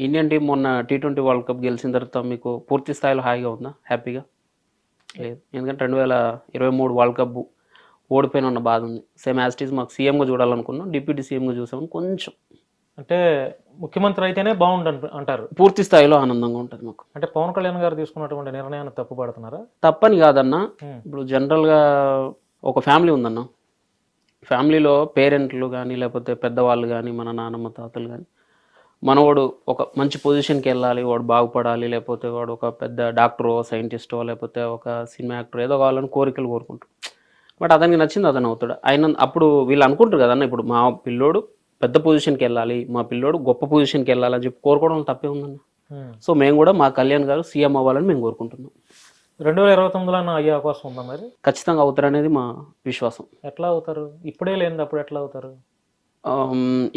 Indian team మొన్న T twenty World Cup గెలిచిన తర్వాత మీకు పూర్తి స్థాయిలో హాయిగా ఉందా? హ్యాపీగా? లేదు. ఎందుకంటే రెండు వేల ఇరవై మూడు వరల్డ్ కప్ ఓడిపోయిన ఉన్న బాధ ఉంది. సేమ్ యాస్టీస్ మాకు సీఎంగా చూడాలనుకున్నాం డిప్యూటీ సీఎంగా చూసామని కొంచెం. అంటే ముఖ్యమంత్రి అయితేనే బాగుండు అంటారు. పూర్తి స్థాయిలో ఆనందంగా ఉంటుంది మాకు. అంటే పవన్ కళ్యాణ్ గారు తీసుకున్నటువంటి నిర్ణయాన్ని తప్పు పడుతున్నారా తప్పని కాదన్నా. ఇప్పుడు జనరల్గా ఒక ఫ్యామిలీ ఉందన్న. ఫ్యామిలీలో పేరెంట్లు కానీ లేకపోతే పెద్దవాళ్ళు కానీ మన నాన్నమ్మ తాతలు కానీ మనవాడు ఒక మంచి పొజిషన్కి వెళ్ళాలి వాడు బాగుపడాలి లేకపోతే వాడు ఒక పెద్ద డాక్టరో సైంటిస్టో లేకపోతే ఒక సినిమా యాక్టర్ ఏదో కావాలని కోరికలు కోరుకుంటాడు. బట్ అతనికి నచ్చింది అతను అవుతాడు. ఆయన అప్పుడు వీళ్ళు అనుకుంటారు కదన్న ఇప్పుడు మా పిల్లోడు పెద్ద పొజిషన్కి వెళ్ళాలి మా పిల్లోడు గొప్ప పొజిషన్కి వెళ్ళాలి అని చెప్పి కోరుకోవడం తప్పే ఉందన్న. సో మేము కూడా మా కళ్యాణ్ గారు సీఎం అవ్వాలని మేము కోరుకుంటున్నాం. రెండు వేల ఇరవై తొమ్మిదిలో అయ్యే అవకాశం ఉందా మరి? ఖచ్చితంగా అవుతారనేది మా విశ్వాసం. ఎట్లా అవుతారు? ఇప్పుడే లేనిది అప్పుడు ఎట్లా అవుతారు?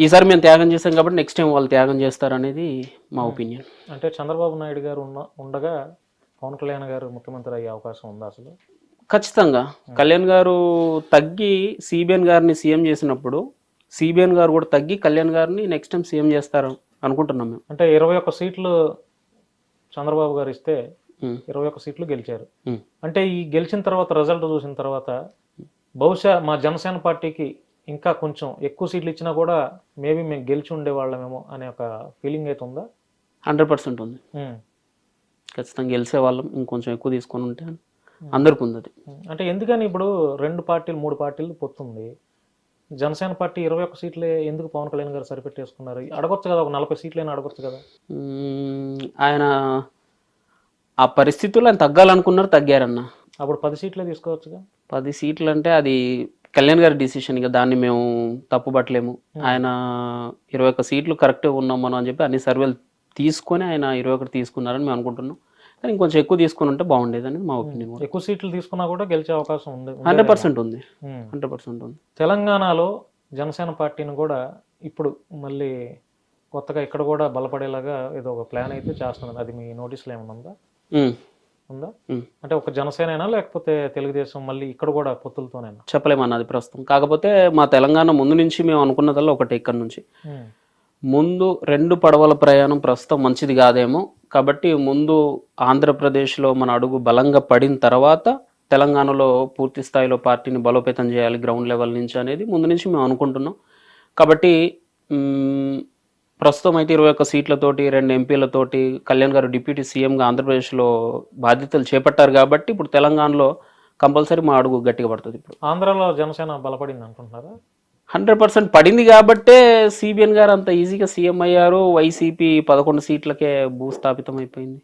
ఈసారి మేము త్యాగం చేస్తాం కాబట్టి నెక్స్ట్ టైం వాళ్ళు త్యాగం చేస్తారనేది మా ఒపీనియన్ అంటే చంద్రబాబు నాయుడు గారు ఉన్న ఉండగా పవన్ కళ్యాణ్ గారు ముఖ్యమంత్రి అయ్యే అవకాశం ఉందా అసలు? ఖచ్చితంగా. కళ్యాణ్ గారు తగ్గి సిబిఎన్ గారిని సీఎం చేసినప్పుడు సిబిఎన్ గారు కూడా తగ్గి కళ్యాణ్ గారిని నెక్స్ట్ టైం సీఎం చేస్తారు అనుకుంటున్నాం మేము. అంటే ఇరవై ఒక్క సీట్లు చంద్రబాబు గారు ఇస్తే ఉమ్, ఇరవై ఒక్క సీట్లు గెలిచారు. అంటే ఈ గెలిచిన తర్వాత రిజల్ట్ చూసిన తర్వాత బహుశా మా జనసేన పార్టీకి ఇంకా కొంచెం ఎక్కువ సీట్లు ఇచ్చినా కూడా మేబీ మేము గెలిచి ఉండేవాళ్ళమేమో అనే ఒక ఫీలింగ్ అయితే ఉందా? హండ్రెడ్ పర్సెంట్ ఉంది. ఉమ్. ఖచ్చితంగా గెలిచే వాళ్ళం ఇంకొంచెం ఎక్కువ తీసుకొని ఉంటే అందరికి ఉంది అది. అంటే ఎందుకని ఇప్పుడు రెండు పార్టీలు మూడు పార్టీలు పొత్తుంది? జనసేన పార్టీ ఇరవై ఒక్క సీట్లే ఎందుకు పవన్ కళ్యాణ్ గారు సరిపెట్టేసుకున్నారు? అడగొచ్చు కదా ఒక నలభై సీట్లైనా అడగొచ్చు కదా. ఆయన ఆ పరిస్థితుల్లో ఆయన తగ్గాలనుకున్నారు తగ్గారన్న. అప్పుడు పది సీట్లే తీసుకోవచ్చుగా? పది సీట్లు అంటే అది కళ్యాణ్ గారి డిసిషన్ ఇక దాన్ని మేము తప్పుపట్టలేము. ఆయన ఇరవై ఒక్క సీట్లు కరెక్టే ఉన్నాం మనం అని చెప్పి అన్ని సర్వేలు తీసుకొని ఆయన ఇరవై ఒకటి తీసుకున్నారని మేము అనుకుంటున్నాం. కానీ ఇంకొంచెం ఎక్కువ తీసుకుని ఉంటే బాగుండేది అనేది మా ఒపీనియన్ కూడా. ఎక్కువ సీట్లు తీసుకున్నా కూడా గెలిచే అవకాశం ఉంది హండ్రెడ్ పర్సెంట్ ఉంది. ఉమ్. హండ్రెడ్ పర్సెంట్ ఉంది. తెలంగాణలో జనసేన పార్టీని కూడా ఇప్పుడు మళ్ళీ కొత్తగా ఇక్కడ కూడా బలపడేలాగా ఏదో ఒక ప్లాన్ అయితే చేస్తున్నది. అది మీ నోటీసులో ఏమైనా ఉందా? ఉందా. అంటే ఒక జనసేనైనా లేకపోతే తెలుగుదేశం మళ్ళీ ఇక్కడ కూడా పొత్తులతోనైనా? చెప్పలేమన్నది ప్రస్తుతం. కాకపోతే మా తెలంగాణ ముందు నుంచి మేము అనుకున్నదల్లా ఒకటి ఇక్కడ నుంచి. ముందు రెండు పడవల ప్రయాణం ప్రస్తుతం మంచిది కాదేమో. కాబట్టి ముందు ఆంధ్రప్రదేశ్లో మన అడుగు బలంగా పడిన తర్వాత తెలంగాణలో పూర్తి స్థాయిలో పార్టీని బలోపేతం చేయాలి గ్రౌండ్ లెవెల్ నుంచి అనేది ముందు నుంచి మేము అనుకుంటున్నాం. కాబట్టి ప్రస్తుతం అయితే ఇరవై ఒక్క సీట్లతోటి రెండు ఎంపీలతోటి కళ్యాణ్ గారు డిప్యూటీ సీఎంగా ఆంధ్రప్రదేశ్లో బాధ్యతలు చేపట్టారు కాబట్టి ఇప్పుడు తెలంగాణలో కంపల్సరీ మా అడుగు గట్టిగా పడుతుంది ఇప్పుడు. ఆంధ్రాలో జనసేన బలపడింది అనుకుంటున్నారా? హండ్రెడ్ పర్సెంట్ పడింది కాబట్టే సిబిఎన్ గారు అంత ఈజీగా సీఎం అయ్యారు వైసీపీ పదకొండు సీట్లకే భూస్థాపితం అయిపోయింది.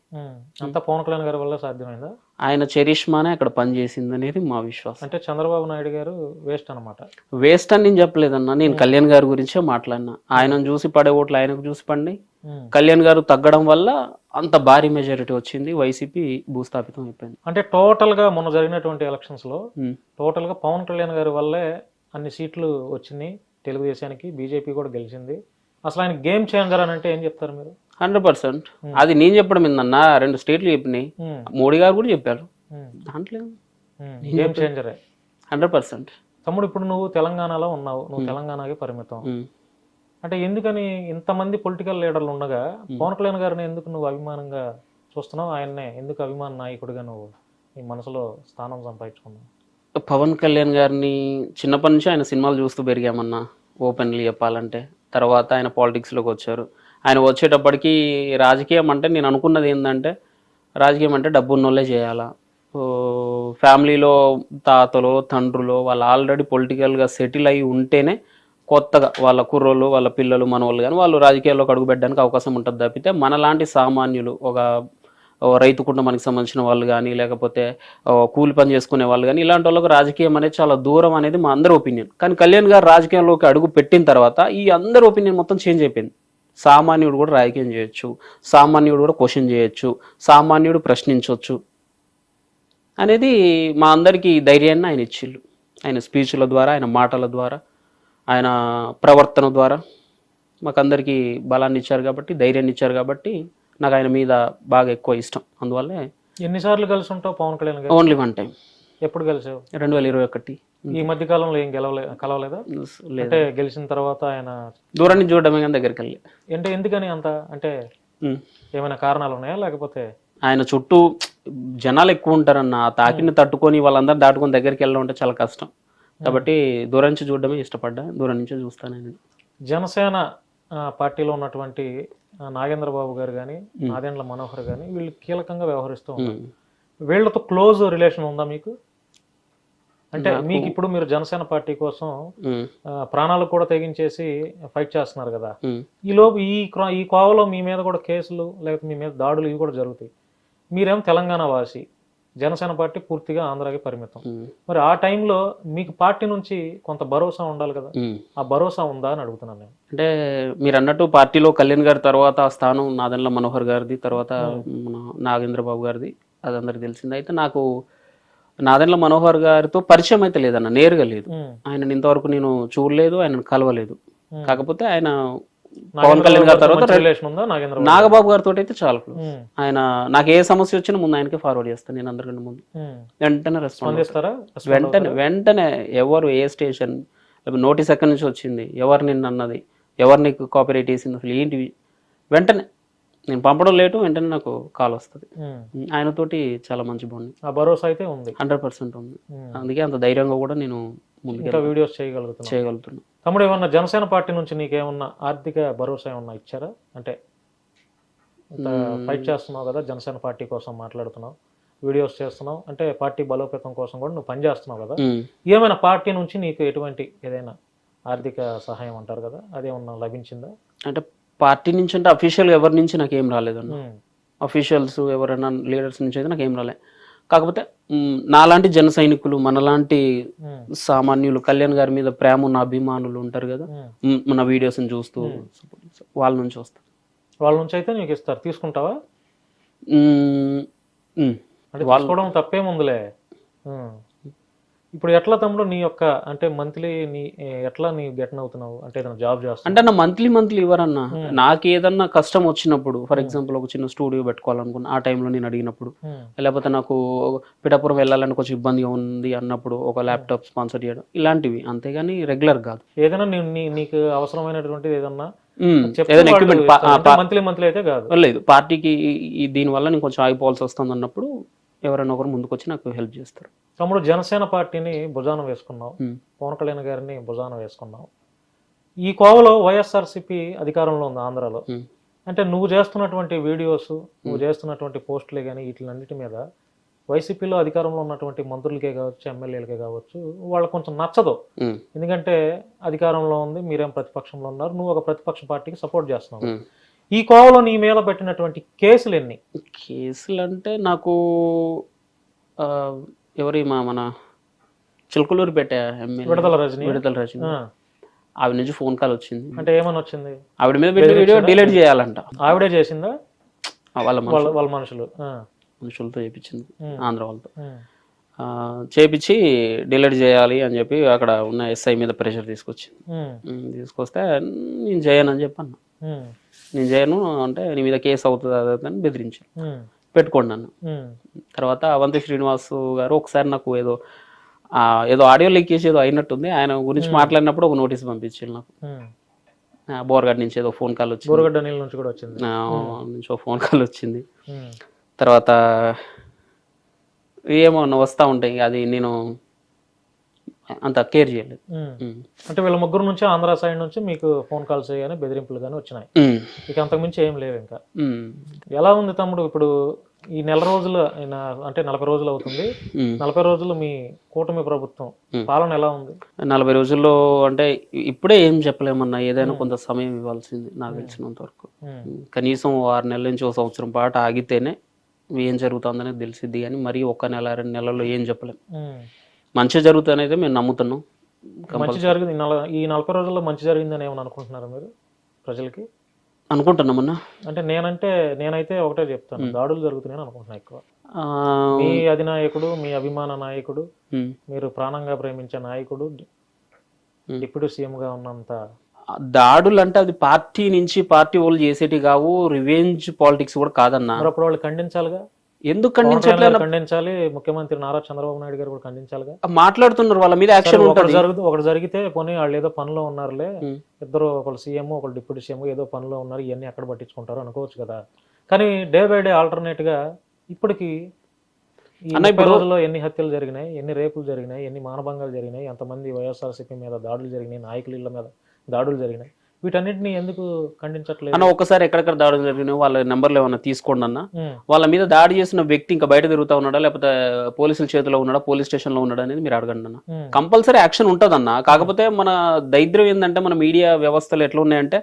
అంతా పవన్ కళ్యాణ్ గారి వల్ల సాధ్యమైందా? ఆయన చరిష్మానే అక్కడ పనిచేసింది అనేది మా విశ్వాసం. అంటే చంద్రబాబు నాయుడు గారు వేస్ట్ అనమాట వేస్ట్ అని నేను చెప్పలేదన్నా. నేను కళ్యాణ్ గారి గురించే మాట్లాడినా. ఆయనను చూసి పడే ఓట్లు ఆయనకు చూసి పడి కళ్యాణ్ గారు తగ్గడం వల్ల అంత భారీ మెజారిటీ వచ్చింది. వైసీపీ భూస్థాపితం అయిపోయింది. అంటే టోటల్గా మొన్న జరిగినటువంటి ఎలక్షన్స్లో. టోటల్గా పవన్ కళ్యాణ్ గారి వల్లే అన్ని సీట్లు వచ్చినాయి. తెలుగుదేశానికి బీజేపీ కూడా గెలిచింది. అసలు ఆయన గేమ్ చేంజర్ అని అంటే ఏం చెప్తారు మీరు? Hundred percent. అది నేను చెప్పడం ఏందన్నా రెండు స్టేట్లు చెప్పినాయి. మోడీ గారు కూడా చెప్పారు. దాంట్లో హండ్రెడ్ పర్సెంట్. తమ్ముడు ఇప్పుడు నువ్వు తెలంగాణలో ఉన్నావు. నువ్వు తెలంగాణకి పరిమితం. అంటే ఎందుకని ఇంతమంది పొలిటికల్ లీడర్లు ఉండగా పవన్ కళ్యాణ్ గారిని ఎందుకు నువ్వు అభిమానంగా చూస్తున్నావు? ఆయన్నే ఎందుకు అభిమాన నాయకుడిగా నువ్వు నీ మనసులో స్థానం సంపాదించుకున్నావు? పవన్ కళ్యాణ్ గారిని చిన్నప్పటి నుంచి ఆయన సినిమాలు చూస్తూ పెరిగామన్నా ఓపెన్లీ చెప్పాలంటే. తర్వాత ఆయన పాలిటిక్స్లోకి వచ్చారు. ఆయన వచ్చేటప్పటికి రాజకీయం అంటే నేను అనుకున్నది ఏంటంటే రాజకీయం అంటే డబ్బున్నోళ్ళే చేయాలా. ఫ్యామిలీలో తాతలో తండ్రులు వాళ్ళు ఆల్రెడీ పొలిటికల్గా సెటిల్ అయి ఉంటేనే కొత్తగా వాళ్ళ కుర్రోళ్ళు వాళ్ళ పిల్లలు మనవాళ్ళు కానీ వాళ్ళు రాజకీయాల్లోకి అడుగుపెట్టడానికి అవకాశం ఉంటుంది తప్పితే మనలాంటి సామాన్యులు ఒక రైతు కుటుంబానికి సంబంధించిన వాళ్ళు కానీ లేకపోతే కూలి పని చేసుకునే వాళ్ళు కానీ ఇలాంటి వాళ్ళకి రాజకీయం అనేది చాలా దూరం అనేది మా అందరి ఒపీనియన్. కానీ కళ్యాణ్ గారు రాజకీయంలోకి అడుగు పెట్టిన తర్వాత ఈ అందరి ఒపీనియన్ మొత్తం చేంజ్ అయిపోయింది. సామాన్యుడు కూడా రాజకీయం చేయొచ్చు సామాన్యుడు కూడా క్వశ్చన్ చేయొచ్చు సామాన్యుడు ప్రశ్నించవచ్చు అనేది మా అందరికీ ధైర్యాన్ని ఆయన ఇచ్చిళ్ళు. ఆయన స్పీచ్ల ద్వారా ఆయన మాటల ద్వారా ఆయన ప్రవర్తన ద్వారా మాకందరికీ బలాన్ని ఇచ్చారు కాబట్టి ధైర్యాన్ని ఇచ్చారు కాబట్టి నాకు ఆయన మీద బాగా ఎక్కువ ఇష్టం. అందువల్లే ఎన్నిసార్లు కలిసి ఉంటావు Pawan Kalyan only one time. ఎప్పుడు గెలిచావు? రెండు వేల ఇరవై ఒకటి. ఈ మధ్య కాలంలో ఏం గెలవలే కలవలేదా? లేదు. అంటే గెలిచిన తర్వాత ఆయన దూరం నుంచి చూడడమే కానీ దగ్గరికి వెళ్ళి అంటే ఎందుకని అంత అంటే ఏమైనా కారణాలు ఉన్నాయా? లేకపోతే ఆయన చుట్టూ జనాలు ఎక్కువ ఉంటారన్న ఆ తాకిని తట్టుకొని వాళ్ళందరూ దాటుకొని దగ్గరికి వెళ్ళడం అంటే చాలా కష్టం. కాబట్టి దూరం నుంచి చూడడమే ఇష్టపడ్డా దూరం నుంచే చూస్తాను నేను. జనసేన పార్టీలో ఉన్నటువంటి నాగేంద్ర బాబు గారు కానీ నాదెండ్ల మనోహర్ కానీ వీళ్ళు కీలకంగా వ్యవహరిస్తూ ఉన్నారు. వీళ్ళతో క్లోజ్ రిలేషన్ ఉందా మీకు? అంటే మీకు ఇప్పుడు మీరు జనసేన పార్టీ కోసం ప్రాణాలు కూడా తెగించేసి ఫైట్ చేస్తున్నారు కదా. ఈ లోపు ఈ ఈ కోవలో మీ మీద కూడా కేసులు లేకపోతే మీ మీద దాడులు ఇవి కూడా జరుగుతాయి. మీరేమో తెలంగాణ వాసి? జనసేన పార్టీ పూర్తిగా ఆంధ్రాకి పరిమితం. మరి ఆ టైంలో మీకు పార్టీ నుంచి కొంత భరోసా ఉండాలి కదా. ఆ భరోసా ఉందా అని అడుగుతున్నాను నేను. అంటే మీరు అన్నట్టు పార్టీలో కళ్యాణ్ గారి తర్వాత ఆ స్థానం నాదెండ్ల మనోహర్ గారిది తర్వాత నాగేంద్ర బాబు గారిది అది అందరికి తెలిసింది. అయితే నాకు నాదెండ్ల మనోహర్ గారితో పరిచయం అయితే లేదన్న నేరుగా లేదు. ఆయన ఇంతవరకు నేను చూడలేదు ఆయన కలవలేదు. కాకపోతే ఆయన పవన్ కళ్యాణ్ గారి తర్వాత? నాగబాబు గారితో అయితే చాలా. క్లోజ్ ఆయన నాకు ఏ సమస్య వచ్చినా ముందు ఆయనకే ఫార్వర్డ్ చేస్తాను నేను అందరికంటే ముందు. వెంటనే రెస్పాండ్ వెంటనే వెంటనే ఎవరు ఏ స్టేషన్ నోటీస్ ఎక్కడి నుంచి వచ్చింది ఎవరు నిన్ను అన్నది ఎవరు నీకు కాపీరైట్ వేసింది అసలు ఏంటివి? వెంటనే నేను పంపడం లేటు వెంటనే నాకు కాల్ వస్తుంది. ఆయనతోటి చాలా మంచి బాగుంది ఆ భరోసా అయితే ఉంది. హండ్రెడ్ పర్సెంట్ ఉంది. అందుకే అంత ధైర్యంగా కూడా నేను ఇంకా వీడియోస్ చేయగలుగుతున్నాం చేయగలుగుతున్నాను. తమ్ముడు ఏమన్నా జనసేన పార్టీ నుంచి నీకేమన్నా ఆర్థిక భరోసా ఏమన్నా ఇచ్చారా? అంటే ఫైట్ చేస్తున్నావు కదా జనసేన పార్టీ కోసం మాట్లాడుతున్నావు వీడియోస్ చేస్తున్నావు అంటే పార్టీ బలోపేతం కోసం కూడా నువ్వు పని చేస్తున్నావు కదా. ఏమైనా పార్టీ నుంచి నీకు ఎటువంటి ఏదైనా ఆర్థిక సహాయం అంటారు కదా? అదేమన్నా లభించిందా? అంటే పార్టీ నుంచి అంటే అఫీషియల్ ఎవరి నుంచి నాకు ఏం రాలేదన్న అఫీషియల్స్ ఎవరైనా లీడర్స్ నుంచి అయితే నాకు ఏం రాలే. కాకపోతే నాలాంటి జన సైనికులు మనలాంటి ఉమ్, సామాన్యులు కళ్యాణ్ గారి మీద ప్రేమ ఉన్న అభిమానులు ఉంటారు కదా. మ్, మన వీడియోస్ని చూస్తూ వాళ్ళ నుంచి వస్తారు వాళ్ళ నుంచి అయితే నీకు ఇస్తారు. తీసుకుంటావా. అంటే తీసుకోవడం తప్పేముందిలే. ఇప్పుడు ఎట్లా తమ్ముడు నీ యొక్క అంటే మంత్లీ నీ ఎట్లా నీ గెటన్ అవుతున్నావు? అంటే ఏదైనా జాబ్ చేస్తున్నావు? అంటే నా మంత్లీ మంత్లీ ఇవ్వరన్నా. నాకు ఏదన్నా కష్టం వచ్చినప్పుడు ఫర్ ఎగ్జాంపుల్ ఒక చిన్న స్టూడియో పెట్టుకోవాలనుకున్నా ఆ టైంలో నేను అడిగినప్పుడు ఉమ్, లేకపోతే నాకు పిఠాపురం వెళ్ళాలని కొంచెం ఇబ్బందిగా ఉంది అన్నప్పుడు ఒక ల్యాప్టాప్ స్పాన్సర్ చేయడం ఇలాంటివి. అంతేగాని రెగ్యులర్ కాదు. ఏదైనా నీకు అవసరమైనటువంటిది ఏదన్నా మంత్లీ మంత్లీ అయితే కాదు. లేదు. పార్టీకి దీనివల్ల నేను కొంచెం ఆగిపోవాల్సి వస్తుంది అన్నప్పుడు ఎవరైనా ఒకరు ముందుకు వచ్చి నాకు హెల్ప్ చేస్తారు. తమ్ముడు జనసేన పార్టీని భుజాన వేసుకున్నావు. పవన్ కళ్యాణ్ గారిని భుజాన వేసుకున్నావు. ఈ కోవలో వైఎస్ఆర్సీపీ అధికారంలో ఉంది ఆంధ్రాలో. అంటే నువ్వు చేస్తున్నటువంటి వీడియోస్ నువ్వు చేస్తున్నటువంటి పోస్టులే కానీ వీటిలన్నిటి మీద వైసీపీలో అధికారంలో ఉన్నటువంటి మంత్రులకే కావచ్చు ఎమ్మెల్యేలకే కావచ్చు వాళ్ళకు కొంచెం నచ్చదు. ఎందుకంటే అధికారంలో ఉంది మీరేం ప్రతిపక్షంలో ఉన్నారు నువ్వు ఒక ప్రతిపక్ష పార్టీకి సపోర్ట్ చేస్తున్నావు. ఈ కోవలో నీ మీద పెట్టినటువంటి కేసులు ఎన్ని? కేసులు అంటే నాకు ఎవరి మా మన చిలుకలూరు పెట్టే విడతల రజని? విడుదల రచన ఆ, ఆవిడ నుంచి ఫోన్ కాల్ వచ్చింది. అంటే ఏమని వచ్చింది? ఆవిడ మీద పెట్టిన వీడియో డిలీట్ చేయాలంట. ఆవిడే చేసిందా? వాళ్ళ వాళ్ళ మనుషులు. మనుషులతో చేపించింది ఉమ్. ఆంధ్ర వాళ్ళతో. చేపించి డిలీట్ చేయాలి అని చెప్పి అక్కడ ఉన్న ఎస్ఐ మీద ప్రెషర్ తీసుకొచ్చింది. తీసుకొస్తే నేను చేయను అని చెప్పి అన్నా ఉమ్, నేను చేయను అంటే నీ మీద కేసు అవుతుంది అది అని బెదిరించాను పెట్టుకోండి నన్ను. తర్వాత అవంతి శ్రీనివాస్ గారు ఒకసారి నాకు ఏదో ఆ, ఏదో ఆడియో లీకేజ్ ఏదో అయినట్టుంది. ఆయన గురించి మాట్లాడినప్పుడు ఒక నోటీస్ పంపించారు నాకు. బోర్గడ్ నుంచి ఏదో ఫోన్ కాల్ వచ్చింది. బోరగడ్డ నీళ్ళ నుంచి కూడా వచ్చింది. నుంచి ఒక ఫోన్ కాల్ వచ్చింది. తర్వాత ఏమో వస్తూ ఉంటాయి అది నేను అంత కేర్ చేయలేదు. అంటే వీళ్ళ ముగ్గురు నుంచి ఆంధ్ర సైడ్ నుంచి మీకు ఫోన్ కాల్స్ కానీ బెదిరింపులు కానీ వచ్చినాయి. ఇక అంతకుమించి ఏం లేవు ఇంకా. ఎలా ఉంది తమ్ముడు ఇప్పుడు ఈ నెల రోజులు అయిన- అంటే నలభై రోజులు అవుతుంది. నలభై రోజులు మీ కూటమి ప్రభుత్వం. పాలన ఎలా ఉంది? నలభై రోజుల్లో అంటే ఇప్పుడే ఏం చెప్పలేమన్నా ఏదైనా కొంత సమయం ఇవ్వాల్సింది నాకు తెలిసినంత వరకు. కనీసం ఆరు నెలల నుంచి ఒక సంవత్సరం పాటు ఆగితేనే ఏం జరుగుతుందనేది తెలిసిద్ది కానీ మరీ ఒక్క నెల రెండు నెలల్లో ఏం చెప్పలేం. మంచి జరుగుతుందనేది మేము నమ్ముతున్నాం. మంచి జరిగింది. ఈ నల- ఈ నలభై రోజుల్లో మంచి జరిగిందని ఏమని అనుకుంటున్నారా మీరు ప్రజలకి? అనుకుంటున్నామన్నా అంటే నేనంటే నేనైతే ఒకటే చెప్తాను. దాడులు జరుగుతున్నాయని అనుకుంటున్నా ఎక్కువ. మీ అధినాయకుడు మీ అభిమాన నాయకుడు. మీరు ప్రాణంగా ప్రేమించే నాయకుడు డిప్యూటీ సీఎం గా ఉన్నంత దాడులు అంటే అది పార్టీ నుంచి పార్టీ వాళ్ళు చేసేటి కావు. రివెంజ్ పాలిటిక్స్ కూడా కాదన్నా. అప్పుడు వాళ్ళు ఖండించాలిగా? ఎందుకు ఖండించట్లేదు? ఖండించాలి ముఖ్యమంత్రి నారా చంద్రబాబు నాయుడు గారు కూడా ఖండించాలిగా. మాట్లాడుతున్నారు వాళ్ళ మీద యాక్షన్ ఒకటి ఉంటుంది. జరుగుతూ ఒకటి జరిగితే పోనీ వాళ్ళు ఏదో పనిలో ఉన్నారులే. ఇద్దరు ఒకళ్ళు సీఎం ఒకళ్ళు డిప్యూటీ సీఎం ఏదో పనిలో ఉన్నారు ఇవన్నీ ఎక్కడ పట్టించుకుంటారు అనుకోవచ్చు కదా. కానీ డే బై డే ఆల్టర్నేట్గా ఇప్పటికి రోజుల్లో ఎన్ని హత్యలు జరిగినాయి ఎన్ని రేపులు జరిగినాయి ఎన్ని మానభంగాలు జరిగినాయి ఎంతమంది వైఎస్ఆర్సీపీ మీద దాడులు జరిగినాయి నాయకుల ఇళ్ళ మీద దాడులు జరిగినాయి. వీటన్నిటిని ఎందుకు ఖండించట్లేదు? అన్న ఒక్కసారి ఎక్కడెక్కడ దాడులు జరిగినాయి వాళ్ళ నెంబర్లు ఏమన్నా తీసుకోండి అన్న. వాళ్ళ మీద దాడి చేసిన వ్యక్తి ఇంకా బయట తిరుగుతా ఉన్నాడా లేకపోతే పోలీసుల చేతిలో ఉన్నాడా పోలీస్ స్టేషన్లో ఉన్నాడా అనేది మీరు అడగండి అన్న. కంపల్సరీ యాక్షన్ ఉంటుందన్న. కాకపోతే మన దరిద్రం ఏంటంటే మన మీడియా వ్యవస్థలు ఎట్లా ఉన్నాయంటే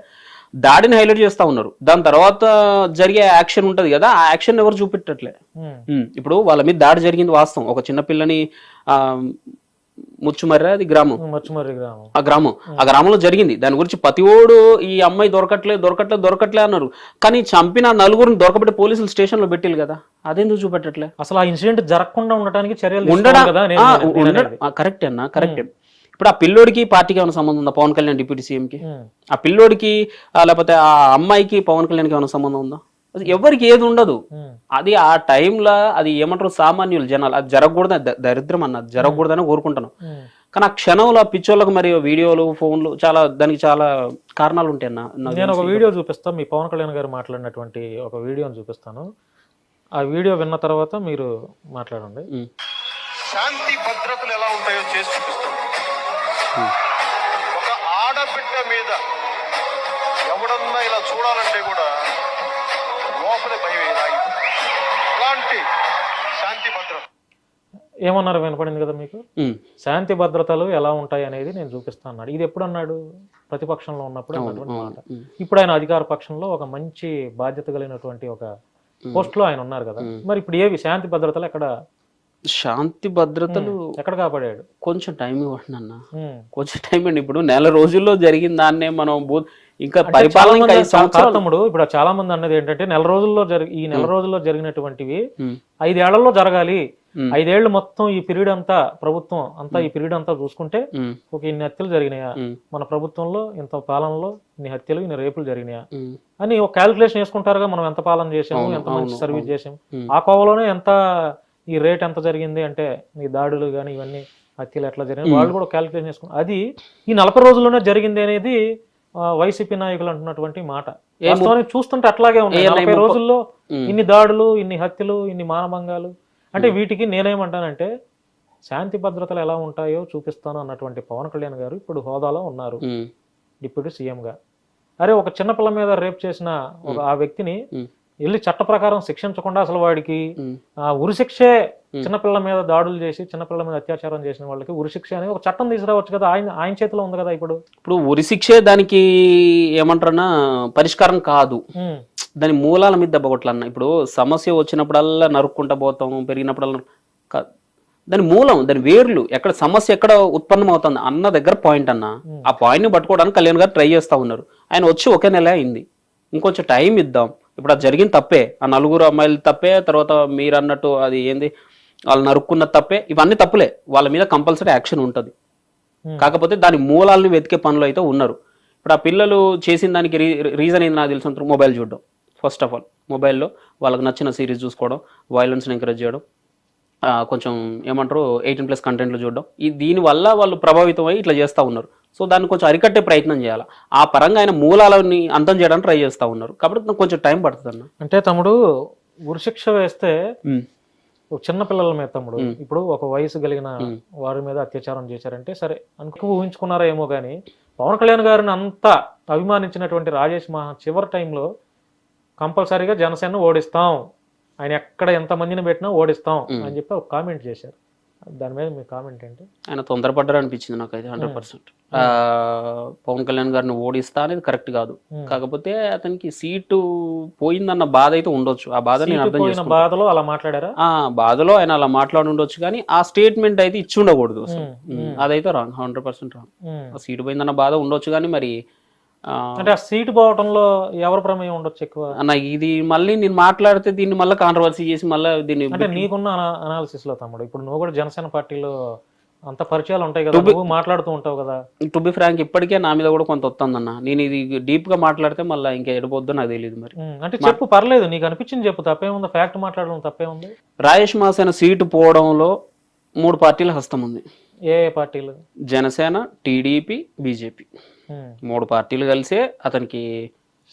దాడిని హైలైట్ చేస్తా ఉన్నారు. దాని తర్వాత జరిగే యాక్షన్ ఉంటది కదా ఆ యాక్షన్ ఎవరు చూపెట్టట్లే. ఇప్పుడు వాళ్ళ మీద దాడి జరిగింది వాస్తవం. ఒక చిన్న పిల్లని ఆ ముచ్చుమర్ర అది గ్రామం. మచ్చుమర్రి గ్రామం. ఆ గ్రామం. ఆ గ్రామంలో జరిగింది. దాని గురించి ప్రతిఓడు ఈ అమ్మాయి దొరకట్లే దొరకట్లే దొరకట్లే అన్నారు. కానీ చంపిన నలుగురిని దొరకబెట్టి పోలీసులు స్టేషన్లో పెట్టిల్లు కదా. అదెందుకు చూపెట్టట్లే? అసలు ఆ ఇన్సిడెంట్ జరగకుండా ఉండటానికి చర్యలు ఉండడా. కరెక్ట్ అన్న కరెక్ట్ ఇప్పుడు ఆ పిల్లోడికి పార్టీకి ఏమైనా సంబంధం ఉందా? పవన్ కళ్యాణ్ డిప్యూటీ సీఎం కి ఉమ్, ఆ పిల్లోడికి లేకపోతే ఆ అమ్మాయికి పవన్ కళ్యాణ్కి ఏమైనా సంబంధం ఉందా? ఎవరికి ఏది ఉండదు. అది ఆ టైంలో అది ఏమంటారు సామాన్యులు జనాలు. అది జరగకూడదు దరిద్రం అన్న జరగకూడదని కోరుకుంటాను. కానీ ఆ క్షణంలో ఆ పిచ్చోళ్ళకి మరి వీడియోలు ఫోన్లు చాలా దానికి చాలా కారణాలు ఉంటాయి అన్న నేను ఒక. వీడియో చూపిస్తాను మీ పవన్ కళ్యాణ్ గారు మాట్లాడినటువంటి ఒక వీడియోని చూపిస్తాను. ఆ వీడియో విన్న తర్వాత మీరు మాట్లాడండి. శాంతి భద్రతలు ఎలా ఉంటాయో చేసి చూపిస్తాం. ఒక ఆడబిడ్డ మీద ఎవడన్నా ఇలా చూడాలంటే కూడా లోపలే భయం రాగి అలాంటి శాంతి భద్రత. ఏమన్నారు వినపడింది కదా మీకు? శాంతి భద్రతలు ఎలా ఉంటాయి అనేది నేను చూపిస్తాను అన్నాడు. ఇది ఎప్పుడు అన్నాడు? ప్రతిపక్షంలో ఉన్నప్పుడు అన్నటువంటి మాట. ఇప్పుడు ఆయన అధికార పక్షంలో ఒక మంచి బాధ్యత కలిగినటువంటి ఒక పోస్ట్లో ఆయన ఉన్నారు కదా. మరి ఇప్పుడు ఏవి? శాంతి భద్రతలు ఎక్కడ? శాంతి భద్రతలు ఎక్కడ కాపాడాడు? కొంచెం టైం ఇవ్వండి అన్న. కొంచెం టైం అండి ఇప్పుడు నెల రోజుల్లో జరిగిన దాన్నే మనం ఇంకా పరిపాలన తమ్ముడు ఇప్పుడు చాలా మంది అన్నది ఏంటంటే నెల రోజుల్లో జరిగి ఈ నెల రోజుల్లో జరిగినటువంటివి ఐదేళ్ళలో జరగాలి. ఐదేళ్ళు మొత్తం ఈ పీరియడ్ అంతా ప్రభుత్వం అంతా ఈ పీరియడ్ అంతా చూసుకుంటే ఒక ఇన్ని హత్యలు జరిగినాయా? మన ప్రభుత్వంలో ఇంత పాలనలో ఇన్ని హత్యలు ఇన్ని రేపులు జరిగినాయా? అని ఒక క్యాలిక్యులేషన్ వేసుకుంటారుగా మనం ఎంత పాలన చేసాము ఎంత మంచి సర్వీస్. చేసాము. ఆ కోవలోనే ఎంత ఈ రేట్ ఎంత జరిగింది అంటే ఈ దాడులు కానీ ఇవన్నీ హత్యలు ఎట్లా జరిగింది వాళ్ళు కూడా క్యాలిక్యులేషన్ చేసుకున్నారు అది ఈ నలభై రోజుల్లోనే జరిగింది అనేది వైసీపీ నాయకులు అంటున్నటువంటి మాట. వాస్తవానికి చూస్తుంటే అట్లాగే ఉన్నాయి. నలభై రోజుల్లో. ఇన్ని దాడులు ఇన్ని హత్యలు ఇన్ని మానభంగాలు. అంటే వీటికి నేనేమంటానంటే శాంతి భద్రతలు ఎలా ఉంటాయో చూపిస్తాను అన్నటువంటి పవన్ కళ్యాణ్ గారు ఇప్పుడు హోదాలో ఉన్నారు. డిప్యూటీ సీఎం గా అరే ఒక చిన్న పిల్ల మీద రేప్ చేసిన ఒక ఆ వ్యక్తిని వెళ్ళి చట్ట ప్రకారం శిక్షించకుండా అసలు వాడికి ఉరిశిక్షే చిన్నపిల్ల మీద దాడులు చేసి చిన్నపిల్ల మీద అత్యాచారం చేసిన వాళ్ళకి ఉరిశిక్ష అనేది ఒక చట్టం తీసుకురావచ్చు కదా. ఆయన ఆయన చేతిలో ఉంది కదా ఇప్పుడు? ఇప్పుడు ఉరి శిక్షే దానికి ఏమంటారన్నా పరిష్కారం కాదు. దాని మూలాల మీద దెబ్బ కొట్టాలన్న. ఇప్పుడు సమస్య వచ్చినప్పుడల్లా నరుక్కుంటా పోతాం పెరిగినప్పుడల్లా దాని మూలం దాని వేర్లు ఎక్కడ సమస్య ఎక్కడ ఉత్పన్నం అవుతుంది అన్న దగ్గర పాయింట్ అన్న. ఆ పాయింట్ని పట్టుకోవడానికి కళ్యాణ్ గారు ట్రై చేస్తా ఉన్నారు. ఆయన వచ్చి ఒకే నెల అయింది. ఇంకొంచెం టైం ఇద్దాం. ఇప్పుడు అది జరిగింది తప్పే. ఆ నలుగురు అమ్మాయిలు తప్పే తర్వాత మీరు అన్నట్టు అది ఏంది వాళ్ళు నరుక్కున్న తప్పే. ఇవన్నీ తప్పులే. వాళ్ళ మీద కంపల్సరీ యాక్షన్ ఉంటుంది. కాకపోతే దాని మూలాలను వెతికే పనులు అయితే ఉన్నారు. ఇప్పుడు ఆ పిల్లలు చేసిన దానికి రీజన్ ఏంది నాకు తెలిసినంత మొబైల్ చూడడం. ఫస్ట్ ఆఫ్ ఆల్ మొబైల్లో వాళ్ళకి నచ్చిన సిరీస్ చూసుకోవడం వైలెన్స్ని ఎంకరేజ్ చేయడం. కొంచెం ఏమంటారు ఎయిటీన్ ప్లస్ కంటెంట్లు చూడడం. ఈ దీనివల్ల వాళ్ళు ప్రభావితం అయ్యి ఇట్లా చేస్తూ ఉన్నారు. సో దాన్ని కొంచెం అరికట్టే ప్రయత్నం చేయాలి? ఆ పరంగా ఆయన మూలాలని అంతం చేయడానికి ట్రై చేస్తూ ఉన్నారు. కాబట్టి కొంచెం టైం పడుతుంది అన్న అంటే తమ్ముడు ఉరిశిక్ష వేస్తే చిన్న పిల్లల మీద తమ్ముడు ఇప్పుడు ఒక వయసు కలిగిన వారి మీద అత్యాచారం చేశారంటే సరే అనుకు ఊహించుకున్నారా ఏమో కానీ పవన్ కళ్యాణ్ గారిని అంత అభిమానించినటువంటి రాజేష్ మహా చివరి టైంలో కంపల్సరీగా జనసేన ఓడిస్తాం. ఆయన ఎక్కడ ఎంత మందిని పెట్టినా ఓడిస్తాం అని చెప్పి ఒక కామెంట్ చేశారు. దాని మీద మీ కామెంట్ ఏంటి? ఆయన తొందరపడ్డారు అనిపించింది నాకైతే హండ్రెడ్ పర్సెంట్. పవన్ కళ్యాణ్ గారిని ఓడిస్తా అనేది కరెక్ట్ కాదు. కాకపోతే అతనికి సీటు పోయిందన్న బాధ అయితే ఉండొచ్చు. ఆ బాధ నేను అర్థం చేసుకుంటా. బాధలో అలా మాట్లాడారా? ఆ బాధలో ఆయన అలా మాట్లాడి ఉండొచ్చు కానీ ఆ స్టేట్మెంట్ అయితే ఇచ్చి ఉండకూడదు అదైతే రాంగ్ హండ్రెడ్ పర్సెంట్ రాంగ్. ఆ సీటు పోయిందన్న బాధ ఉండొచ్చు కానీ మరి అంటే ఆ సీటు పోవటంలో ఎవరి ప్రమేయం ఉండొచ్చు ఎక్కువ? అన్న ఇది మళ్ళీ నేను మాట్లాడితే దీన్ని మళ్ళీ కాంట్రవర్సీ చేసి మళ్ళీ దీన్ని అంటే నీకున్న అనాలిసిస్లో తమ్ముడు ఇప్పుడు నువ్వు కూడా జనసేన పార్టీలో అంత పరిచయాలు ఉంటాయి కదా నువ్వు మాట్లాడుతూ ఉంటావు కదా. టు బి ఫ్రాంక్ ఇప్పటికే నా మీద కూడా కొంత వస్తుందన్న నేను ఇది డీప్గా మాట్లాడితే మళ్ళీ ఇంకా ఎడిపోద్దో నాకు తెలియదు మరి. అంటే చెప్పు పర్లేదు నీకు అనిపించింది చెప్పు తప్పేముంది? ఫ్యాక్ట్ మాట్లాడడం తప్పేముంది? రాయేష్ మాసేన సీటు పోవడంలో మూడు పార్టీల హస్తం ఉంది. ఏ పార్టీలు? Janasena TDP BJP. మూడు పార్టీలు కలిసే అతనికి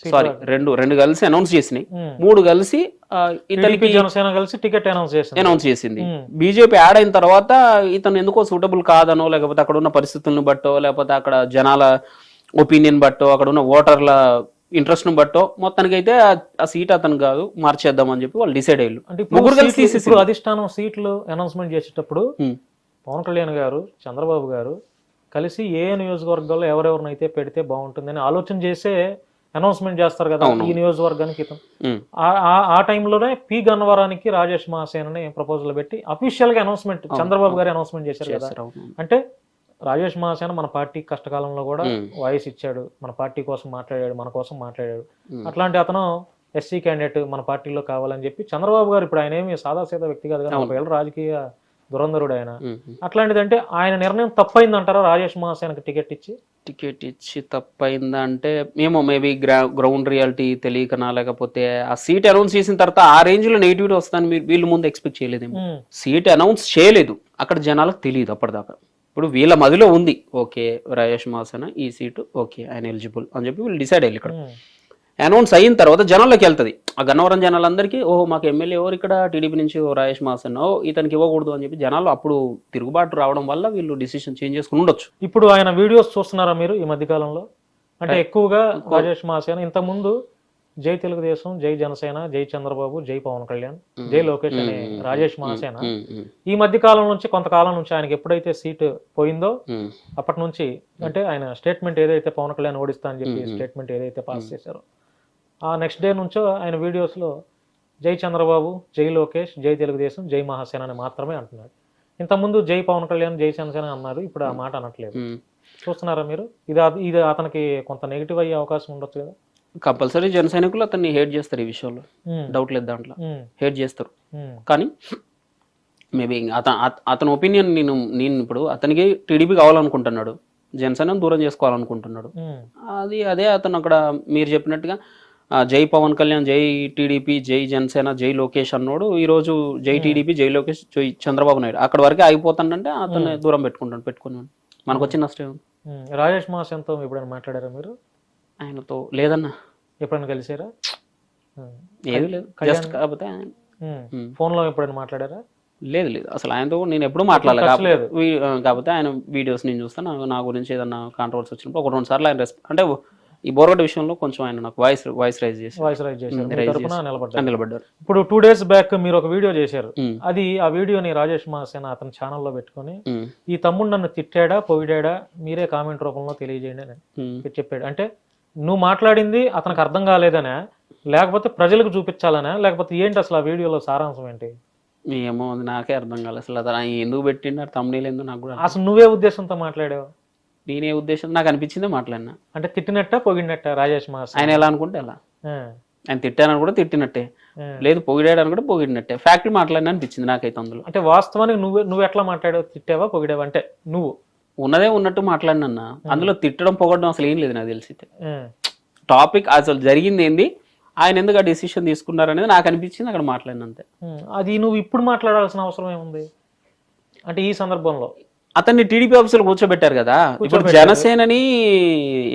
సారీ రెండు రెండు కలిసి అనౌన్స్ చేసినాయి. మూడు కలిసి ఇతనికి జనసేన కలిసి టికెట్ అనౌన్స్ చేసింది. అనౌన్స్ చేసింది. బీజేపీ యాడ్ అయిన తర్వాత ఇతను ఎందుకో సూటబుల్ కాదనో లేకపోతే అక్కడ ఉన్న పరిస్థితులను బట్టో లేకపోతే అక్కడ జనాల ఒపీనియన్ బట్టో అక్కడ ఉన్న ఓటర్ల ఇంట్రెస్ట్ను బట్టో మొత్తానికి అయితే ఆ సీట్ అతను కాదు మార్చేద్దాం అని చెప్పి వాళ్ళు డిసైడ్ అయ్యారు. అంటే ముగ్గురు కలిసి అధిష్టానం సీట్లు అనౌన్స్మెంట్ చేసేటప్పుడు పవన్ కళ్యాణ్ గారు చంద్రబాబు గారు కలిసి ఏ నియోజకవర్గాల్లో ఎవరెవరినైతే పెడితే బాగుంటుందని ఆలోచన చేసే అనౌన్స్మెంట్ చేస్తారు కదా ఈ నియోజకవర్గానికి ఇతను ఆ- టైంలోనే పి గన్నవరానికి రాజేష్ మహాసేనని ప్రపోజల్ పెట్టి అఫీషియల్గా అనౌన్స్మెంట్ చంద్రబాబు గారు అనౌన్స్మెంట్ చేశారు కదా. అంటే రాజేష్ మహాసేన మన పార్టీ కష్టకాలంలో కూడా. వాయిస్ ఇచ్చాడు. మన పార్టీ కోసం మాట్లాడాడు మన కోసం మాట్లాడాడు. అట్లాంటి అతను ఎస్సీ క్యాండిడేట్ మన పార్టీలో కావాలని చెప్పి చంద్రబాబు గారు ఇప్పుడు ఆయన ఏమి సాదాసీదా వ్యక్తి కాదు ఏళ్ళ రాజకీయ దురంధరుడు ఆయన అట్లాంటిదంటే ఆయన నిర్ణయం తప్పైంది అంటారా రాజేష్ మహాసేనకి టికెట్ ఇచ్చి? టికెట్ ఇచ్చి తప్పైందా అంటే మేము మేబీ గ్రౌండ్ రియాలిటీ తెలియకనా లేకపోతే ఆ సీట్ అనౌన్స్ చేసిన తర్వాత ఆ రేంజ్లో నెగిటివిటీ వస్తుందని మీరు వీళ్ళు ముందు ఎక్స్పెక్ట్ చేయలేదేమో. సీట్ అనౌన్స్ చేయలేదు. అక్కడ జనాలకు తెలియదు అప్పటిదాకా. ఇప్పుడు వీళ్ళ మదిలో ఉంది. ఓకే రాజేష్ మాసన ఈ సీటు ఓకే ఆయన ఎలిజిబుల్ అని చెప్పి వీళ్ళు డిసైడ్ అయ్యారు ఇక్కడ. అనౌన్స్ అయిన తర్వాత జనాల్లోకి వెళ్తుంది. ఆ గన్నవరం జనాలందరికీ ఓహో మాకు ఎమ్మెల్యే ఎవరు ఇక్కడ? టీడీపీ నుంచి మాసన్ ఓ ఇతనికి ఇవ్వకూడదు అని చెప్పి జనాలు అప్పుడు తిరుగుబాటు రావడం వల్ల వీళ్ళు డిసిషన్ చేంజ్ చేసుకుని ఉండొచ్చు. ఇప్పుడు ఆయన వీడియోస్ చూస్తున్నారా మీరు ఈ మధ్య కాలంలో? అంటే ఎక్కువగా రాజేష్ మహాసేన ఇంత ముందు జై తెలుగుదేశం జై జనసేన జై చంద్రబాబు జై పవన్ కళ్యాణ్ జై లోకేష్ అనే రాజేష్ మహాసేన ఈ మధ్య కాలం నుంచి కొంతకాలం నుంచి ఆయనకి ఎప్పుడైతే సీటు పోయిందో అప్పటి నుంచి అంటే ఆయన స్టేట్మెంట్ ఏదైతే పవన్ కళ్యాణ్ ఓడిస్తా అని చెప్పి స్టేట్మెంట్ ఏదైతే పాస్ చేశారో ఆ నెక్స్ట్ డే నుంచో ఆయన వీడియోస్లో జై చంద్రబాబు జై లోకేష్ జై తెలుగుదేశం జై మహాసేన అని మాత్రమే అంటున్నాడు. ఇంతకుముందు జై పవన్ కళ్యాణ్ జై జనసేన అన్నారు ఇప్పుడు ఆ మాట అనట్లేదు. చూస్తున్నారా మీరు? ఇది ఇది అతనికి కొంత నెగిటివ్ అయ్యే అవకాశం ఉండొచ్చు కదా? కంపల్సరీ జన సైనికులు అతన్ని హేట్ చేస్తారు ఈ విషయంలో. డౌట్ లేదు దాంట్లో. హేట్ చేస్తారు. కానీ మేబీ అతను అతని ఒపీనియన్ నేను నేను ఇప్పుడు అతనికి టీడీపీ కావాలనుకుంటున్నాడు. జనసేన దూరం చేసుకోవాలనుకుంటున్నాడు. అది అదే అతను అక్కడ మీరు చెప్పినట్టుగా జై పవన్ కళ్యాణ్ జై టీడీపీ జై జనసేన జై లోకేష్ అన్నోడు ఈ రోజు జై టీడీపీ జై లోకేష్ జై చంద్రబాబు నాయుడు. అక్కడ వరకే ఆగిపోతాడంటే అతను దూరం పెట్టుకుంటాడు పెట్టుకున్నాడు మనకు వచ్చిన నష్టం. రాజేష్ మహాసేనతో ఎప్పుడైనా మాట్లాడారా మీరు? ఆయనతో లేదన్నా. ఎప్పుడైనా కలిసారా? ఏది లేదు. జస్ట్ కాకపోతే. ఫోన్లో ఎప్పుడైనా మాట్లాడారా? లేదు లేదు. అసలు ఆయనతో నేను ఎప్పుడూ మాట్లాడలేదు కాకపోతే ఆయన వీడియోస్ నేను చూస్తాను. నా- గురించి ఏదన్నా కాంట్రవర్సీ వచ్చినప్పుడు ఒక రెండు సార్లు ఆయన రెస్ప్ అంటే ఈ బోర్గట్ విషయంలో కొంచెం ఆయన నాకు వాయిస్ వాయిస్ రైజ్ చేసి వాయిస్ రైజ్ చేశారు నిలబడ్డారు నిలబడ్డారు ఇప్పుడు టూ డేస్ బ్యాక్ మీరు ఒక వీడియో చేశారు. అది ఆ వీడియోని రాజేష్ మహాసేన అతని ఛానల్లో పెట్టుకొని ఈ తమ్ముడు నన్ను తిట్టాడా పొగిడాడా మీరే కామెంట్ రూపంలో తెలియజేయండి అని. చెప్పాడు. అంటే నువ్వు మాట్లాడింది అతనికి అర్థం కాలేదనే లేకపోతే ప్రజలకు చూపించాలనే లేకపోతే ఏంటి అసలు ఆ వీడియోలో సారాంశం ఏంటి? ఏమో నాకే అర్థం కాలేదు. అసలు ఎందుకు పెట్టిండు తమ్ముడీలు ఎందుకు నాకు కూడా అసలు నువ్వే ఉద్దేశంతో మాట్లాడావు? నేనే ఉద్దేశం నాకు అనిపించిందే మాట్లాడినా. అంటే తిట్టినట్ట పొగిడినట్ట రాజేష్ మహాసేన ఆయన ఎలా అనుకుంటే అలా ఆ, ఆయన తిట్టానని కూడా తిట్టినట్టే. లేదు పొగిడాడని కూడా పొగిడినట్టే. ఫ్యాక్టరీ మాట్లాడినా అనిపించింది నాకైతే అందులో. అంటే వాస్తవానికి నువ్వు నువ్వు ఎట్లా మాట్లాడావు? తిట్టావా పొగిడావా? అంటే నువ్వు. ఉన్నదే ఉన్నట్టు మాట్లాడినన్నా. అందులో తిట్టడం పొగడడం అసలు ఏం లేదు నాకు తెలిసి ఆ, టాపిక్ అసలు జరిగింది ఏంది? ఆయన ఎందుకు ఆ డెసిషన్ తీసుకున్నారు అనేది నాకు అనిపించింది అక్కడ మాట్లాడిన అంతే ఉమ్, అది నువ్వు ఇప్పుడు మాట్లాడాల్సిన అవసరం ఏముంది? అంటే ఈ సందర్భంలో. అతన్ని టీడీపీ ఆఫీసులో కూర్చోబెట్టారు కదా. ఇప్పుడు జనసేనని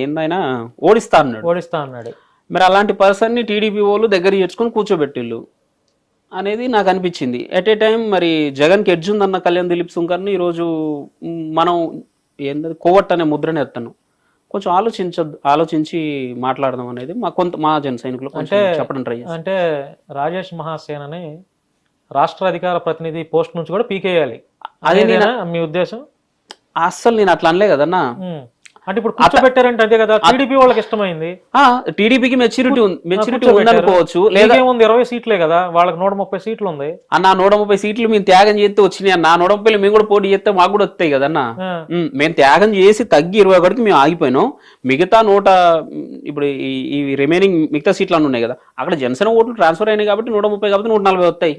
ఏందైనా ఓడిస్తా అన్నాడు ఓడిస్తా అన్నాడు. మరి అలాంటి పర్సన్ని టీడీపీ వాళ్ళు దగ్గర చేర్చుకొని కూర్చోబెట్టిళ్ళు అనేది నాకు అనిపించింది. ఎట్ ఏ టైం మరి జగన్కి ఎడ్జ్ ఉందన్న కళ్యాణ్ దిలీప్ సుంకర్ని ఈరోజు మనం ఏంటది కోవట్ అనే ముద్రని ఎత్తాను కొంచెం ఆలోచించొద్దు ఆలోచించి మాట్లాడదాం అనేది మా కొంత మా జన సైనికులు కొంచెం చెప్పడం ట్రై అంటే రాజేష్ మహాసేనని రాష్ట్ర అధికార ప్రతినిధి పోస్ట్ నుంచి కూడా పీకేయాలి. అది మీ ఉద్దేశం అస్సలు నేను అట్లా అనలే కదన్నా. అంటే ఇప్పుడు కూర్చోబెట్టారంటే అదే కదా టీడీపీ వాళ్ళకి ఇష్టమైంది. టీడీపీకి మెచ్యూరిటీ ఉంది మెచ్యూరిటీ ఉందనుకోవచ్చు. లేదా ఉంది ఇరవై సీట్లే కదా వాళ్ళకి నూట ముప్పై సీట్లు ఉంది. అన్న నూట ముప్పై సీట్లు మేము త్యాగం చేస్తే వచ్చినాయి అన్న. నూట ముప్పైలు మేము కూడా పోటీ చేస్తే మాకు కూడా వస్తాయి కదన్నా మేము త్యాగం చేసి తగ్గి ఇరవై ఒకటికి మేము ఆగిపోయినాం. మిగతా నూట ఇప్పుడు ఈ రిమైనింగ్ మిగతా సీట్లు అన్నీ ఉన్నాయి కదా. అక్కడ జనసేన ఓట్లు ట్రాన్స్ఫర్ అయినాయి కాబట్టి నూట ముప్పై కాబట్టి నూట నలభై వస్తాయి.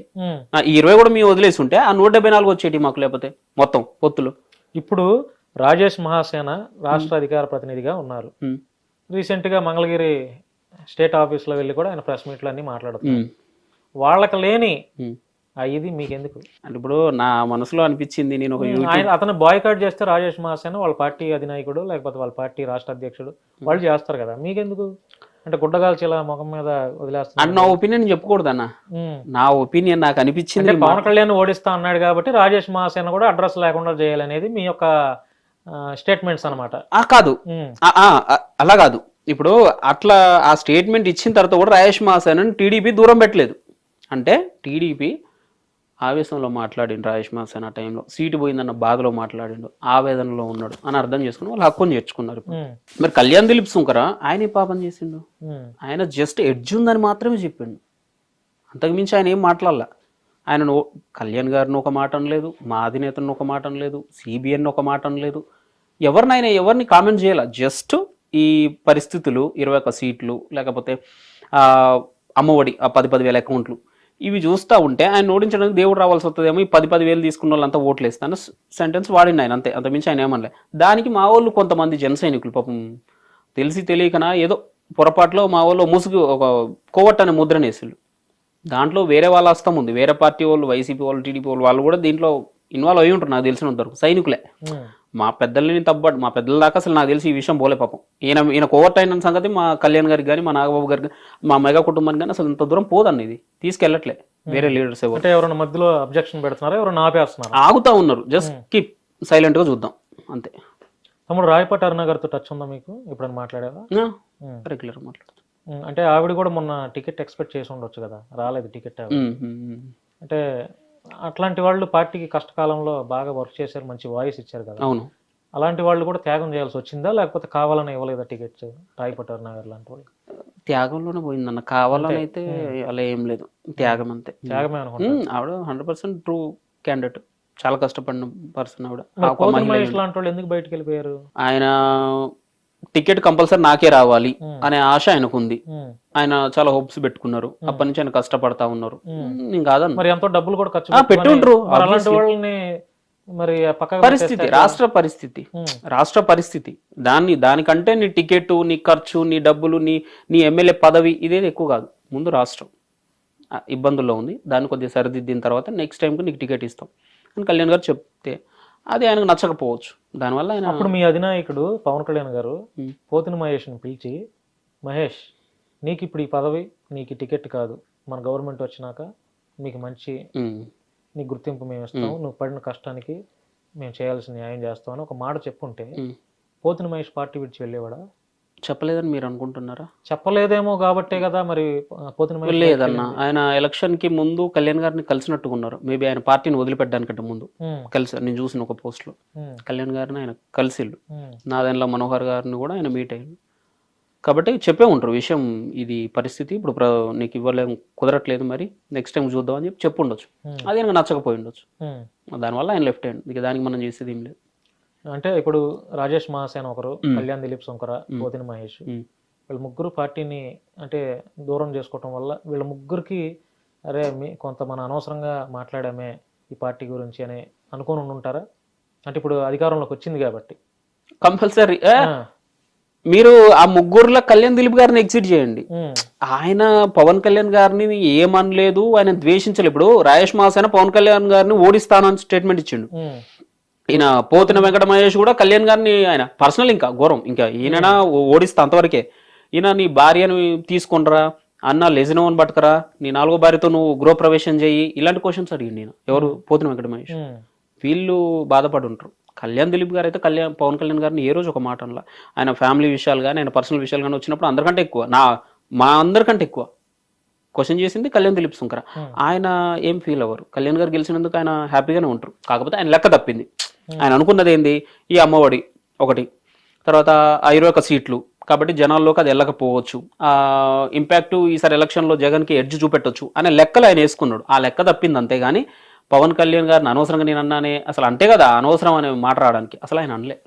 ఈ ఇరవై కూడా మేము వదిలేసి ఉంటే ఆ నూట డెబ్బై నాలుగు వచ్చేటి మాకు లేకపోతే మొత్తం పొత్తులు. ఇప్పుడు రాజేష్ మహాసేన రాష్ట్ర అధికార ప్రతినిధిగా ఉన్నారు. ఉమ్, రీసెంట్గా మంగళగిరి స్టేట్ ఆఫీస్లో వెళ్ళి కూడా ఆయన ప్రెస్ మీట్లు అన్ని మాట్లాడుతున్నారు వాళ్ళకి లేని ఇది మీకు ఎందుకు అంటే ఇప్పుడు నా మనసులో అనిపించింది నేను ఒక ఆయన అతను బాయ్కాట్ చేస్తే రాజేష్ మహాసేన వాళ్ళ పార్టీ అధినాయకుడు లేకపోతే వాళ్ళ పార్టీ రాష్ట్ర అధ్యక్షుడు వాళ్ళు చేస్తారు కదా. మీకెందుకు? అంటే గుడ్డగాల్చి ఇలా ముఖం మీద అంటే వదిలేస్తున్నారు. నా ఒపీనియన్ చెప్పుకూడదన్న ఉమ్. నా ఒపీనియన్ నాకు అనిపించింది పవన్ కళ్యాణ్ ఓడిస్తా అన్నాడు కాబట్టి రాజేష్ మహాసేన కూడా అడ్రస్ లేకుండా చేయాలనేది మీ యొక్క స్టేట్మెంట్స్ అనమాట ఆ కాదు. అలా కాదు. ఇప్పుడు అట్లా ఆ స్టేట్మెంట్ ఇచ్చిన తర్వాత కూడా రాజేష్ మాసాన్ టీడీపీ దూరం పెట్టలేదు. అంటే టీడీపీ ఆవేశంలో మాట్లాడిండు రాజేష్ మాసాన్ ఆ టైంలో సీటు పోయిందన్న బాధలో మాట్లాడిండు ఆవేదనలో ఉన్నాడు అని అర్థం చేసుకుని వాళ్ళు హక్కుని చేర్చుకున్నారు. మరి కళ్యాణ్ దిలీప్ సుంకర ఆయన ఏ పాపం చేసిండు. ఆయన జస్ట్ ఎడ్జ్ ఉందని మాత్రమే చెప్పిండు. అంతకుమించి ఆయన ఏం మాట్లాడాల. ఆయనను కళ్యాణ్ గారిని ఒక మాట అనలేదు మా అధినేతను ఒక మాట అనలేదు సిబిఎన్ ఒక మాట అనలేదు. ఎవరినైనా ఎవరిని కామెంట్ చేయాల? జస్ట్ ఈ పరిస్థితులు ఇరవై ఒక్క సీట్లు లేకపోతే అమ్మఒడి ఆ పది పదివేల అకౌంట్లు ఇవి చూస్తూ ఉంటే ఆయన ఓడించడానికి దేవుడు రావాల్సి వస్తుందేమో ఈ పది పది వేలు తీసుకున్న వాళ్ళంతా ఓట్లు వేస్తాను సెంటెన్స్ వాడిండి ఆయన అంతే. అంతమించి ఆయన ఏమనలే. దానికి మా వాళ్ళు కొంతమంది జన సైనికులు పాపం. తెలిసి తెలియకనా? ఏదో పొరపాటులో మా వాళ్ళు ముసుగు ఒక కోవట్ అనే ముద్రను వేసిళ్ళు దాంట్లో వేరే వాళ్ళ హస్తం ఉంది. వేరే పార్టీ వాళ్ళు వైసీపీ వాళ్ళు టీడీపీ వాళ్ళు వాళ్ళు కూడా దీంట్లో ఇన్వాల్వ్ అయి ఉంటారు నాకు తెలిసిన ఉంటారు సైనికులే. మా పెద్దల్ని తప్పడు మా పెద్దల దాకా అసలు నాకు తెలిసి ఈ విషయం పోలే పాపం. ఈయన ఈయన కోవర్ట్ అయిన సంగతి మా కళ్యాణ్ గారికి కానీ మా నాగబాబు గారికి మా మెగా కుటుంబానికి కానీ అసలు ఇంత దూరం పోదండి ఇది. తీసుకెళ్ళట్లే వేరే లీడర్స్ ఎవరు. ఎవరైనా మధ్యలో అబ్జెక్షన్ పెడుతున్నారా? ఎవరైనా ఆపేస్తున్నారా? ఆగుతా ఉన్నారు. జస్ట్ కీప్ సైలెంట్గా చూద్దాం. అంతే. తమ్ముడు రాయపాటి అరుణ గారితో టచ్ ఉందా మీకు? ఎప్పుడైనా మాట్లాడారా ఉమ్. రెగ్యులర్ మాట్లాడుతాం. ఉమ్, అంటే ఆవిడ కూడా మొన్న టికెట్ ఎక్స్పెక్ట్ చేసి ఉండొచ్చు కదా రాలేదు టికెట్. అంటే అట్లాంటి వాళ్ళు పార్టీకి కష్టకాలంలో బాగా వర్క్ చేశారు మంచి వాయిస్ ఇచ్చారు కదా. అవును. అలాంటి వాళ్ళు కూడా త్యాగం చేయాల్సి వచ్చిందా లేకపోతే కావాలని ఇవ్వలేదా టికెట్స్? రాయపాటి అరుణ గారు లాంటి వాళ్ళు. త్యాగంలోనే పోయిందన్న కావాలని అయితే అలా ఏం లేదు. త్యాగం అంతే. త్యాగమే అనుకుంటా. ఆవిడ హండ్రెడ్ పర్సెంట్ ట్రూ క్యాండిడేట్. చాలా కష్టపడిన పర్సన్ ఆవిడ. ఎందుకు బయటకు వెళ్ళిపోయారు? ఆయన టికెట్ కంపల్సరీ నాకే రావాలి. అనే ఆశ ఆయనకు ఉంది ఉమ్. ఆయన చాలా హోప్స్ పెట్టుకున్నారు. అప్పటి నుంచి ఆయన కష్టపడతా ఉన్నారు. నేను కాదన్న. మరి ఎంతో డబ్బులు కూడా ఖర్చు పెట్టుండ్రు, మరి అలాంటి obviously. వాళ్ళని మరి పక్కన పరిస్థితి రాష్ట్ర పరిస్థితి. రాష్ట్ర పరిస్థితి. దాన్ని దానికంటే నీ టికెట్ నీ ఖర్చు నీ డబ్బులు నీ నీ ఎమ్మెల్యే పదవి ఇదేది ఎక్కువ కాదు. ముందు రాష్ట్రం. ఇబ్బందుల్లో ఉంది. దాన్ని కొద్దిగా సరిదిద్దిన తర్వాత నెక్స్ట్ టైంకి నీకు టికెట్ ఇస్తాం. అని కళ్యాణ్ గారు చెప్తే అది ఆయనకు నచ్చకపోవచ్చు. దానివల్ల ఆయన అప్పుడు మీ అధినాయకుడు పవన్ కళ్యాణ్ గారు. పోతిన మహేష్ని పిలిచి మహేష్ నీకు ఇప్పుడు ఈ పదవి నీకు టికెట్ కాదు. మన గవర్నమెంట్ వచ్చినాక మీకు మంచి నీ గుర్తింపు మేము ఇస్తాం. నువ్వు పడిన కష్టానికి మేము చేయాల్సిన న్యాయం చేస్తాం అని ఒక మాట చెప్పుంటే. పోతిన మహేష్ పార్టీ విడిచి వెళ్ళేవాడా? చెప్పలేదని మీరు అనుకుంటున్నారా? చెప్పలేదేమో కాబట్టే కదా మరి పోతిన లేదన్న. ఆయన ఎలక్షన్కి ముందు కళ్యాణ్ గారిని కలిసినట్టుగా ఉన్నారు మేబీ ఆయన పార్టీని వదిలిపెట్టడానికంటే ముందు. కలిసి నేను చూసిన ఒక పోస్ట్లో. కళ్యాణ్ గారిని ఆయన కలిసిళ్ళు. ఉమ్, నాదెండ్ల మనోహర్ గారిని కూడా ఆయన మీట్ అయ్యారు కాబట్టి చెప్పే ఉంటారు విషయం ఇది పరిస్థితి. ఇప్పుడు నీకు ఇవ్వలేము కుదరట్లేదు మరి. నెక్స్ట్ టైం చూద్దాం అని చెప్పి చెప్పు ఉండొచ్చు. Hmm. అది ఆయనకు నచ్చకపోయి ఉండొచ్చు. దానివల్ల ఆయన లెఫ్ట్ హ్యాండ్ ఇక దానికి మనం చేసేది ఏం లేదు. అంటే ఇప్పుడు రాజేష్ మహాసేన ఒకరు కళ్యాణ్ దిలీప్ శంకర పోతిన మహేష్. వీళ్ళ ముగ్గురు పార్టీని అంటే దూరం చేసుకోవటం వల్ల వీళ్ళ ముగ్గురికి అరే మీ కొంత మన అనవసరంగా మాట్లాడామే ఈ పార్టీ గురించి అని అనుకొని ఉంటారా? అంటే ఇప్పుడు అధికారంలోకి వచ్చింది కాబట్టి. కంపల్సరీ. మీరు ఆ ముగ్గురులో కళ్యాణ్ దిలీప్ గారిని ఎగ్జిట్ చేయండి. ఆయన పవన్ కళ్యాణ్ గారిని ఏమనలేదు ఆయన ద్వేషించలేదు. ఇప్పుడు రాయేష్ మాసేన పవన్ కళ్యాణ్ గారిని ఓడిస్తానని స్టేట్మెంట్ ఇచ్చిండు. ఈయన పోతిన వెంకట మహేష్ కూడా కళ్యాణ్ గారిని ఆయన పర్సనల్ ఇంకా ఘోరం. ఇంకా ఈయన ఓడిస్తా అంతవరకే. ఈయన నీ భార్యను తీసుకుంటరా అన్న లెజినోన్ పట్టుకరా? నీ నాలుగో భార్యతో నువ్వు గృహప్రవేశం చేయి? ఇలాంటి క్వశ్చన్స్ అడిగింది నేను ఎవరు? పోతిన వెంకట మహేష్ వీళ్ళు బాధపడి ఉంటారు కళ్యాణ్ దిలీప్ గారు అయితే కళ్యాణ్ పవన్ కళ్యాణ్ గారిని ఏ రోజు ఒక మాట అనలా. ఆయన ఫ్యామిలీ విషయాలు కానీ ఆయన పర్సనల్ విషయాలు కానీ వచ్చినప్పుడు అందరికంటే ఎక్కువ. నా మా అందరికంటే ఎక్కువ. క్వశ్చన్ చేసింది కళ్యాణ్ దిలీప్ సుంకర ఆయన ఏం ఫీల్ అవ్వరు. కళ్యాణ్ గారు గెలిచినందుకు ఆయన హ్యాపీగానే ఉంటారు. కాకపోతే ఆయన లెక్క తప్పింది. ఆయన అనుకున్నది ఏంది? ఈ అమ్మఒడి ఒకటి. తర్వాత ఇరవై ఒక్క సీట్లు. కాబట్టి జనాల్లోకి అది వెళ్ళకపోవచ్చు. ఆ ఇంపాక్ట్ ఈసారి ఎలక్షన్లో జగన్కి ఎడ్జ్ చూపెట్టొచ్చు అనే లెక్కలు ఆయన వేసుకున్నాడు. ఆ లెక్క తప్పింది అంతేగాని పవన్ కళ్యాణ్ గారిని అనవసరంగా నేను అన్నానే అసలు అంటే కదా అనవసరం అనే మాట రావడానికి. అసలు ఆయన అనలే.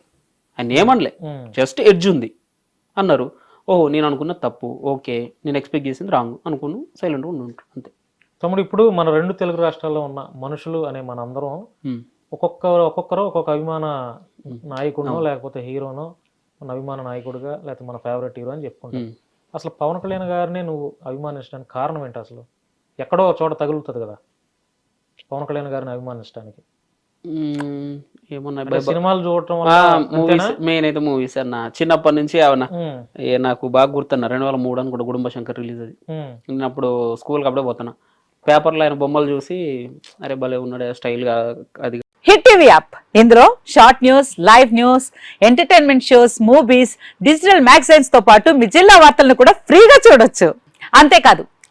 ఆయన ఏమనలే. జస్ట్ ఎడ్జ్ ఉంది అన్నారు. ఓహో నేను అనుకున్న తప్పు. ఓకే నేను ఎక్స్పెక్ట్ చేసింది రాంగ్ అనుకున్నాను సైలెంట్గా ఉండి అంతే. తమ్ముడు ఇప్పుడు మన రెండు తెలుగు రాష్ట్రాల్లో ఉన్న మనుషులు అనే మన అందరం ఒక్కొక్క ఒక్కొక్కరు ఒక్కొక్క అభిమాన నాయకుడినో లేకపోతే హీరోనో మన అభిమాన నాయకుడిగా లేకపోతే మన ఫేవరెట్ హీరో అని చెప్పుకుంటాం. అసలు పవన్ కళ్యాణ్ గారిని నువ్వు అభిమానించడానికి కారణం ఏంటి అసలు? ఎక్కడో చోట తగులుతుంది కదా పవన్ కళ్యాణ్ గారిని అభిమానించడానికి. సినిమాలు చూడటం మూవీస్ మెయిన్ అయితే మూవీస్ అన్న. చిన్నప్పటి నుంచి అవునా ఉమ్, ఏ నాకు బాగా గుర్తున్నా రెండు వేల మూడు అనుకుంటా కుటుంబ శంకర్ రిలీజ్ అది. నేను అప్పుడు స్కూల్కి అప్పుడే పోతున్నా. పేపర్లో ఆయన బొమ్మలు చూసి అరే భలే ఉన్నాడు స్టైల్గా అది. హిట్ టీవీ యాప్ ఇందులో short news live news entertainment shows movies digital మ్యాగజైన్స్తో పాటు మీ జిల్లా వార్తలను కూడా ఫ్రీగా చూడొచ్చు. అంతేకాదు